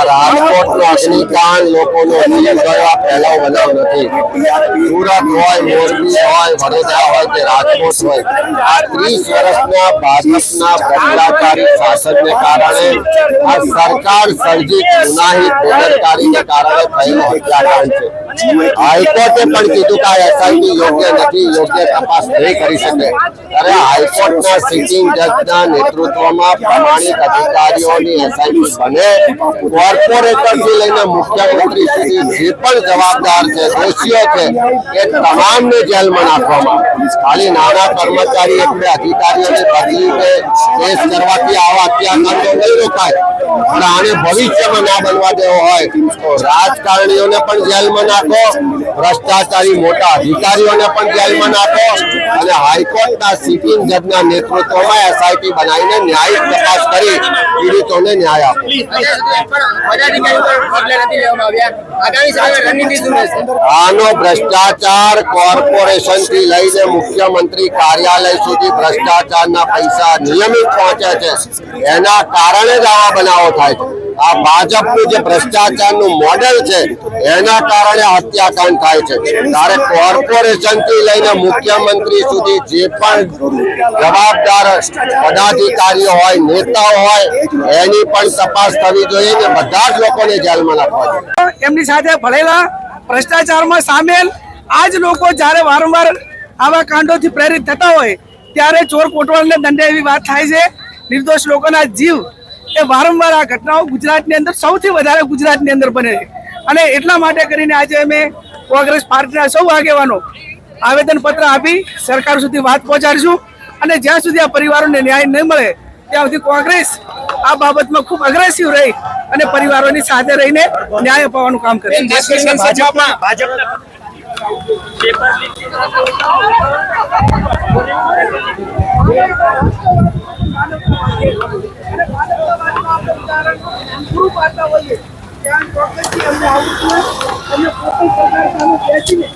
આ રાજકોટનો લોકોનો ગયો પહેલો બનાવ નથી. સુરત હોય, મોરબી હોય, વડોદરા હોય કે રાજકોટ હોય ત્રીસ વર્ષના ભાજપના ભ્રષ્ટાચારી શાસનને કારણે સરકાર સર્જિત ગુનાહિત કારણે થયેલો હત્યાકાંડ છે. હાઈકોર્ટે પણ કીધું કે આ એસઆઈટી યોગ્ય નથી, યોગ્ય તપાસ નહીં કરી શકે. ત્યારે હાઈકોર્ટના સિટિંગ જજના નેતૃત્વમાં પ્રમાણિક અધિકારીઓની એસઆઈટી બને. કોર્પોરેટરથી લઈને મુખ્યમંત્રી સુધી જે પણ જવાબદાર છે, દોષીઓ છે, એ તમામને જેલમાં નાખવામાં ખાલી નાના કર્મચારી એટલે અધિકારીઓની બદલી કે કેસ કરવાથી આવા અત્યાચારો નહીં રોકાય. પણ આને ભવિષ્યમાં ના બનવા દેવો હોય તો રાજકારણીઓને પણ જેલમાં નાખો. ભ્રષ્ટાચારી મોટા અધિકારીઓને પણ જેલમાં નાખો અને હાઈકોર્ટના સિટિંગ જજના નેતૃત્વમાં એસઆઈટી બનાવીને ન્યાયિક તપાસ કરી પીડિતોને ન્યાય આપો. આનો ભ્રષ્ટાચાર કોર્પોરેશનથી લઈને મુખ્યમંત્રી કાર્યાલય સુધી ભ્રષ્ટાચારના પૈસા નિયમિત પહોંચે છે. એના કારણે જ આવા બનાવો થાય છે. આ ભાજપનું જે ભ્રષ્ટાચારનું મોડેલ છે, એના કારણે હત્યાકાંડ થાય છે. ત્યારે કોર્પોરેશનથી લઈને મુખ્યમંત્રી સુધી જે પણ જવાબદાર પદાધિકારીઓ હોય, નેતાઓ હોય, એની પણ તપાસ થવી જોઈએ ને બધા જ લોકોને જેલમાં નાખવા જોઈએ. એમની સાથે ભળેલા ભ્રષ્ટાચારમાં સામેલ આ જ લોકો જ્યારે વારંવાર આવા કાંડોથી પ્રેરિત થતા હોય, ત્યારે ચોર કોટવાલને દંડે એવી વાત થાય છે. નિર્દોષ લોકોના જીવ એ વારંવાર આ ઘટનાઓ ગુજરાતની અંદર સૌથી વધારે ગુજરાતની અંદર બને છે. અને એટલા માટે કરીને આજે અમે કોંગ્રેસ પાર્ટીના સૌ આગેવાનો આવેદન પત્ર આપી સરકાર સુધી વાત પહોંચાડીશું. અને જ્યાં સુધી આ પરિવારોને ન્યાય નહીં મળે ત્યાં સુધી કોંગ્રેસ આ બાબતમાં ખૂબ અગ્રેસિવ રહી અને પરિવારોની સાથે રહીને ન્યાય અપાવવાનું કામ કરે. ભાજપના? પૂરું પાડતા હોઈએ ત્યાં ચોક્કસથી અમને આવું જોઈએ. અને પોતે સરકાર સામે બેસીને